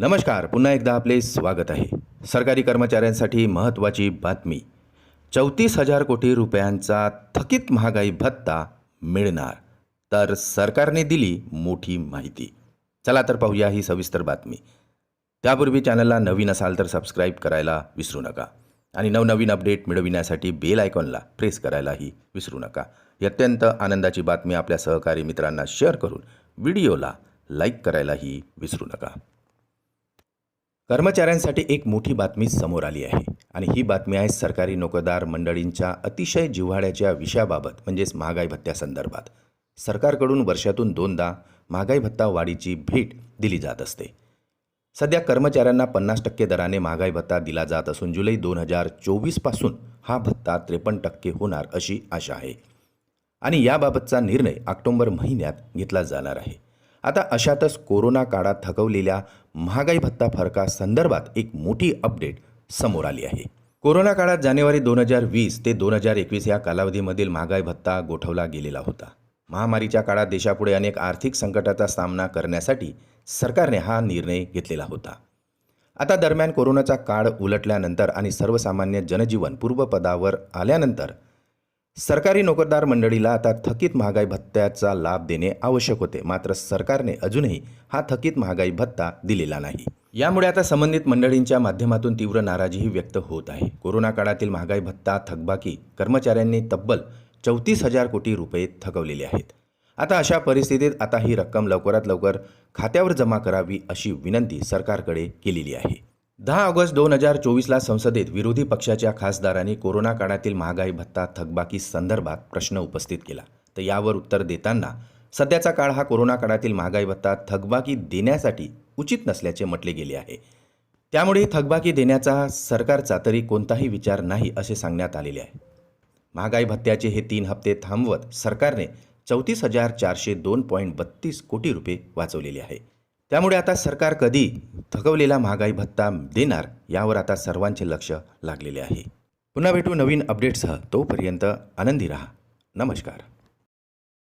नमस्कार पुन्हा एकदा आपले स्वागत आहे. सरकारी कर्मचाऱ्यांसाठी महत्त्वाची बातमी. चौतीस हजार कोटी रुपयांचा थकीत महागाई भत्ता मिळणार तर सरकारने दिली मोठी माहिती. चला तर पाहूया ही सविस्तर बातमी. त्यापूर्वी चॅनलला नवीन असाल तर सबस्क्राईब करायला विसरू नका आणि नवनवीन अपडेट मिळविण्यासाठी बेल आयकॉनला प्रेस करायलाही विसरू नका. ही अत्यंत आनंदाची बातमी आपल्या सहकारी मित्रांना शेअर करून व्हिडिओला लाईक करायलाही विसरू नका. कर्मचाऱ्यांसाठी एक मोठी बातमी समोर आली आहे. आणि ही बातमी आहे सरकारी नोकरदार मंडळींच्या अतिशय जिव्हाळ्याच्या विषयाबाबत म्हणजेच महागाई भत्त्यासंदर्भात सरकारकडून वर्षातून दोनदा महागाई भत्ता वाढीची भेट दिली जात असते. सध्या कर्मचाऱ्यांना पन्नास टक्के दराने महागाई भत्ता दिला जात असून जुलै दोन हजार चोवीसपासून हा भत्ता त्रेपन्न टक्के होणार अशी आशा आहे. आणि याबाबतचा निर्णय ऑक्टोंबर महिन्यात घेतला जाणार आहे. आता अशातच कोरोना काळात थकवलेल्या महागाई भत्ता फरकासंदर्भात एक मोठी अपडेट समोर आली आहे. कोरोना काळात जानेवारी दोन हजार वीस ते दोन हजार एकवीस या कालावधीमधील महागाई भत्ता गोठवला गेलेला होता. महामारीच्या काळात देशापुढे अनेक आर्थिक संकटाचा सामना करण्यासाठी सरकारने हा निर्णय घेतलेला होता. आता दरम्यान कोरोनाचा काळ उलटल्यानंतर आणि सर्वसामान्य जनजीवन पूर्वपदावर आल्यानंतर सरकारी नोकरदार मंडळीला आता थकीत महागाई भत्त्याचा लाभ देणे आवश्यक होते. मात्र सरकारने अजूनही हा थकीत महागाई भत्ता दिलेला नाही. यामुळे आता संबंधित मंडळींच्या माध्यमातून तीव्र नाराजीही व्यक्त होत आहे. कोरोना काळातील महागाई भत्ता थकबाकी कर्मचाऱ्यांनी तब्बल चौतीस हजार कोटी रुपये थकवलेले आहेत. आता अशा परिस्थितीत आता ही रक्कम लवकरात लवकर खात्यावर जमा करावी अशी विनंती सरकारकडे केलेली आहे. दहा ऑगस्ट दोन हजार चोवीसला संसदेत विरोधी पक्षाच्या खासदारांनी कोरोना काळातील महागाई भत्ता थकबाकी संदर्भात प्रश्न उपस्थित केला. तर यावर उत्तर देताना सध्याचा काळ हा कोरोना काळातील महागाई भत्ता थकबाकी देण्यासाठी उचित नसल्याचे म्हटले गेले आहे. त्यामुळे थकबाकी देण्याचा सरकारचा तरी कोणताही विचार नाही असे सांगण्यात आलेले आहे. महागाई भत्त्याचे हे तीन हप्ते थांबवत सरकारने चौतीस हजार चारशे दोन पॉईंट बत्तीस कोटी रुपये वाचवलेले आहे. त्यामुळे आता सरकार कधी थकवलेला महागाई भत्ता देणार यावर आता सर्वांचे लक्ष लागलेले आहे. पुन्हा भेटू नवीन अपडेट्ससह तोपर्यंत आनंदी रहा. नमस्कार.